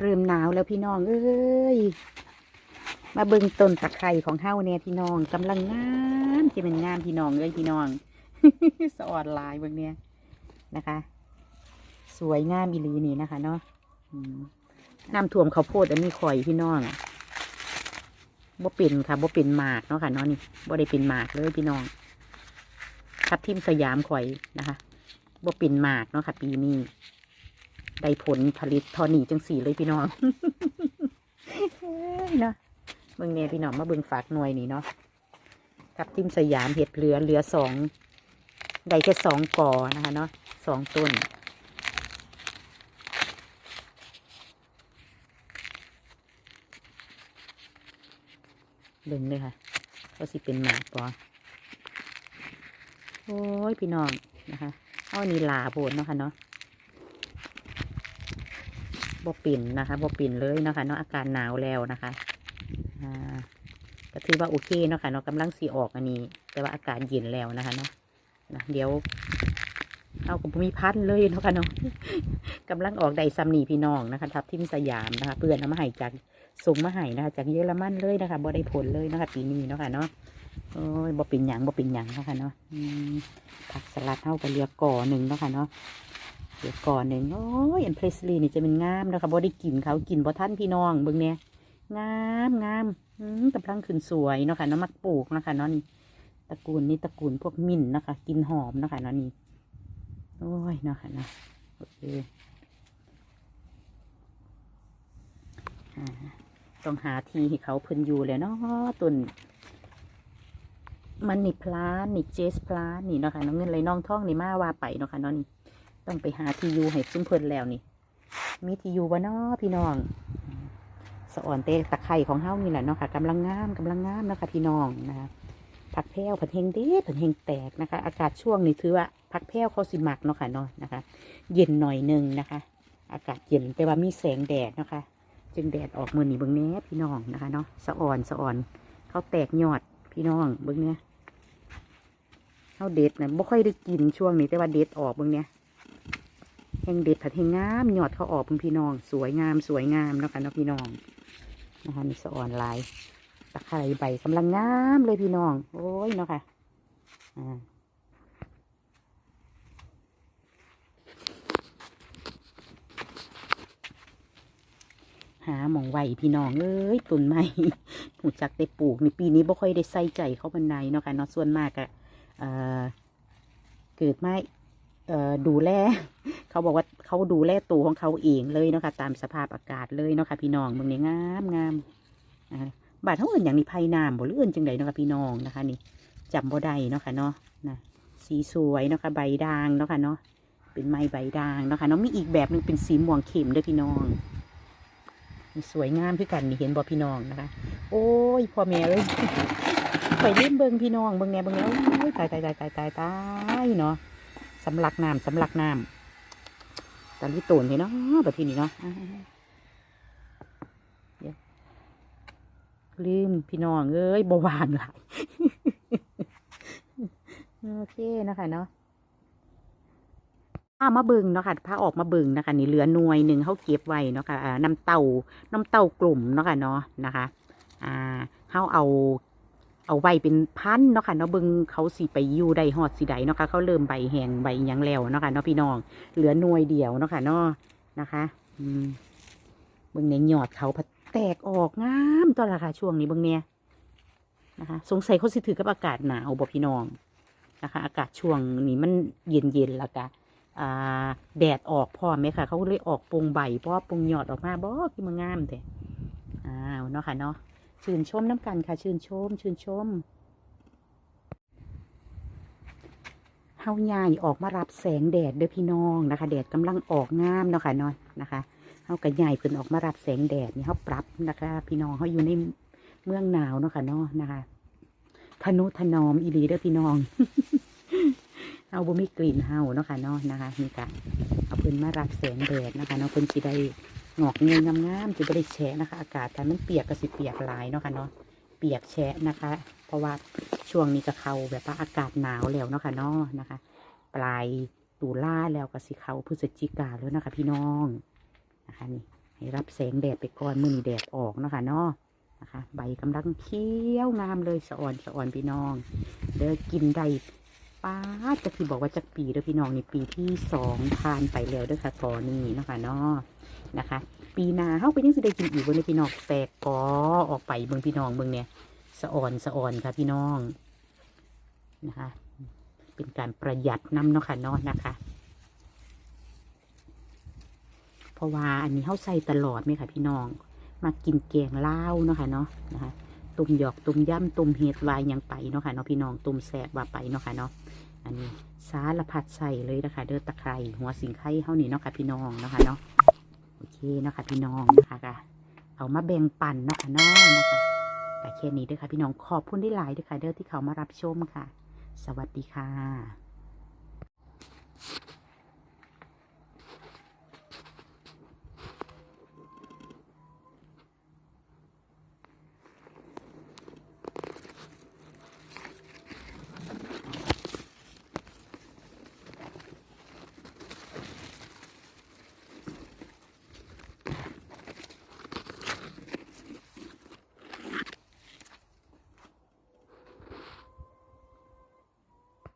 เริ่มหนาวแล้วพี่น้อง เอ้ย มาเบิ่งต้นตะไคร้ของเฮาเนี่ยพี่น้องกำลังงามที่เป็นงามพี่น้องเอ้ยพี่น้องสะออดลายเบิ่งเนี่ยนะคะ สวยงามอีลีนี่นะคะ เนาะน้ำท่วมข้าวโพดอันนี้ข่อยพี่น้องบ่เป็นค่ะบ่เป็นหมากเนาะค่ะเนาะนี่บ่ได้เป็นหมากเลยพี่น้องทับทิมสยามข่อยนะคะบ่เป็นหมากเนาะค่ะ ปีนี้ ได้ผลผลิตทอนี่จังสีเลยพี่น้องเนาะเบิ่งเนี่ยพี่น้องมาเบิ่งฝากหน่วยนี่เนาะทับทิมสยามเห็ดเหลือเหลือสองได้แค่สองกอนะคะเนาะสองต้นเบิ่งเลยค่ะว่าสิเป็นหมากปอโอ้ยพี่น้องนะคะเอานี่ลาโพดเนาะค่ะเนาะ บ่ปิ่นนะคะบ่ปิ่นเลยเนาะค่ะเนาะอาการหนาวแล้วนะคะอ่าก็ถือว่าโอเคเนาะค่ะเนาะกำลังสีออกอันนี้ แต่ว่าอากาศเย็นแล้วนะคะเนาะนะเดี๋ยวเอากับมีพันเลยเนาะค่ะเนาะกำลังออกได้ซัมนีพี่น้องนะคะ ทับทิมสยามนะคะเพื่อนเอามาให้จากส่งมาให้นะคะ จากเยอรมันเลยนะคะบ่ได้ผลเลยนะคะปีนี้เนาะค่ะเนาะโอ้ยบ่เป็นหยังบ่เป็นหยังเนาะค่ะเนาะผักสลัดเท่ากับเรียกก่อหนึ่งเนาะค่ะเนาะ เรียกก่อหนึ่งโอ้ยอันเพรสลีนี่จะเป็นงามนะคะบ่ได้กินเขากินบ่ท่านพี่น้องเบิ่งเนี่ยงามงามอืมกำลังขึ้นสวยเนาะค่ะเนาะมักปลูกนะคะเนาะนี่ตระกูลนี่ตระกูลพวกมิ้นนะคะ กินหอมนะคะเนาะนี่โอ้ยเนาะค่ะเนาะโอเคต้องหาทีให้เขาเพิ่นอยู่แหล้วเนาะต้นมันนี่พลานนี่เจสพลานนี่เนาะค่ะน้องเงินไหลน้องท่องนี่มาว่าไปเนาะค่ะเนาะนี่ ต้องไปหาทีอยู่ให้ซุ้มเพลินแล้วนี่ มีทีอยู่บ่เนาะพี่น้อง สะอ่อนเตะตะไคร่ของเฮานี่แหละเนาะค่ะกำลังงามกำลังงามนะคะพี่น้องนะคะผักแพรวผักเฮงเด็ดผักเฮงแตกนะคะ อากาศช่วงนี้ถือว่าผักแพรวเขาสิมักเนาะค่ะเนาะนะคะ เย็นหน่อยหนึงนะคะ อากาศเย็นแต่ว่ามีแสงแดดนะคะ จึงแดดออกมือนี่เบิ้งแหน่พี่น้องนะคะเนาะสะอ่อนสะอ่อนเขาแตกยอดพี่น้องเบิ้งเนี้ยเขาเด็ดนะบ่ค่อยได้กินช่วงนี้แต่ว่าเด็ดออกเบิ้งเนี้ย ห่งเด็ดผัดแห่งงามยอดเขาออกพี่น้อง สวยงามสวยงามเนาะค่ะเนาะพี่น้องนะคะนี่สะอ่อนลายตะไคร้ใบกำลังงามเลยพี่น้อง โอ้ยเนาะค่ะอ่าหาหมองไหวพี่น้องเอ้ยตุนไม้หูจักได้ปลูกในปีนี้บ่ค่อยได้ใส่ใจเข้าบันไดเนาะค่ะเนาะส่วนมากอะเอ่อเกิดไม่เอ่อ ดูแล เขาบอกว่าเขาดูแลตัวของเขาเองเลยเนาะค่ะตามสภาพอากาศเลยเนาะค่ะพี่น้องมืองนี้งามงามอ่าบาดเท่าอื่นอย่างนี้ไผ่น้ำบ่หรืออื่นจังใดเนาะค่ะพี่น้องนะคะนี่จำบ่ได้เนาะค่ะเนาะนะสีสวยเนาะค่ะใบด่างเนาะค่ะเนาะเป็นไม้ใบด่างเนาะค่ะเนาะมีอีกแบบหนึงเป็นสีม่วงเข้มด้วยพี่น้องสวยงามคือกันนี่เห็นบ่พี่น้องนะคะ โอ้ยพ่อแม่เอ้ยไปเล่นเบิงพี่น้องเบิงแน่เบิงแล้วตายตายตายตายตายตายเนาะ สำลักน้ำสำลักน้ำตอนที่ตูนเห็นเนาะแบบที่นี่เนาะลืมพี่น้องเอ้ยบวางหลายโอเคนะคะเนาะผ้ามาบิงเนาะค่ะผ้าออกมาบิงนะคะ นี่เหลือหน่วยหนึ่งเขาเก็บไว้เนาะค่ะอ่าน้ำเต้าน้ำเต้ากลุ่มเนาะค่ะเนาะนะคะ อ่าเขาเอา เอาไว้เป็นพันเนาะค่ะเนาะเบิงเขาสิไปอยู่ได้ฮอดสิใดเนาะค่ะเขาเริ่มใบแห้งใบยังแล้วเนาะค่ะเนาะพี่น้องเหลือหน่วยเดียวเนาะค่ะเนาะนะคะอืมเบิงในยอดเขาพัดแตกออกงามตัวละค่ะช่วงนี้เบิงเนี่ยนะคะ สงสัยเขาสิถือกับอากาศหนาวบ่พี่น้องนะคะ อากาศช่วงนี้มันเย็นเย็นๆและกะอ่าแดดออกพอไหมคะเขาเลยออกปรงใบเพราะว่าปรุงยอดออกมาบ่คือมันงามแต่อ้าวเนาะค่ะเนาะ ชื่นชมน้ำกันค่ะ ชื่นชม ชื่นชมเฮาใหญ่ออกมารับแสงแดดเด้อพี่น้องนะคะ แดดกำลังออกงามเนาะค่ะเนาะนะคะเฮากับใหญ่เพิ่นออกมารับแสงแดดนี่เฮาปรับนะคะ พี่น้องเฮาอยู่ในเมืองหนาวเนาะค่ะเนาะนะคะทนุถนอมอีหลีเด้อพี่น้องเอาบ่มีกลิ่นเฮาเนาะค่ะเนาะนะคะนี่กะเอาเพิ่นมารับแสงแดดนะคะเนาะเพิ่นสิได้ งอกเงยงามๆสิบ่ได้แฉะนะคะ อากาศถ้ามันเปียกก็สิเปียกหลายเนาะค่ะเนาะเปียกแฉะนะคะ เพราะว่าช่วงนี้ก็เข้าแบบว่าอากาศหนาวแล้วเนาะค่ะเนาะนะคะ ปลายตุลาแล้วก็สิเข้าพฤศจิกาแล้วนะคะ พี่น้องนะคะนี่ให้รับแสงแดดไปก่อนมือนีแดดออกเนาะค่ะเนาะนะคะ ใบกำลังเขียวงามเลยสะอ่อนสะอ่อนพี่น้อง เด้อกินได้ ป้าจะที่บอกว่าจากปีเด้อพี่น้องนี่ปีที่สองทานไปแล้วเด้อค่ะตอนนี้นะคะเนาะนะคะ ปีหนาเฮาไปยังสิได้กินอีกบ่เนี่ยพี่น้องแตกกอออกไปเบิ่งพี่น้องเบิ่งเนี่ยสะอ่อนสะอ่อนค่ะพี่น้องนะคะ เป็นการประหยัดน้ำเนาะค่ะเนาะนะคะ เพราะว่าอันนี้เฮาใส่ตลอดไหมค่ะพี่น้อง มากินแกงลาวเนาะค่ะเนาะนะคะต้มหยอกต้มย่ำต้มเห็ดวายยังไปเนาะค่ะเนาะพี่น้องต้มแสบว่าไปเนาะค่ะเนาะ อันนี้สารพัดใส่เลยนะคะ เด้อตะไคร้หัวสิงไข่เฮานี้เนาะค่ะพี่น้องเนาะค่ะเนาะโอเคเนาะค่ะพี่น้องนะคะค่ะเอามาแบ่งปันเนาะค่ะเนาะนะคะแต่แค่นี้เด้อค่ะพี่น้องขอบคุณได้หลายเด้อค่ะเด้อที่เขามารับชมค่ะ สวัสดีค่ะ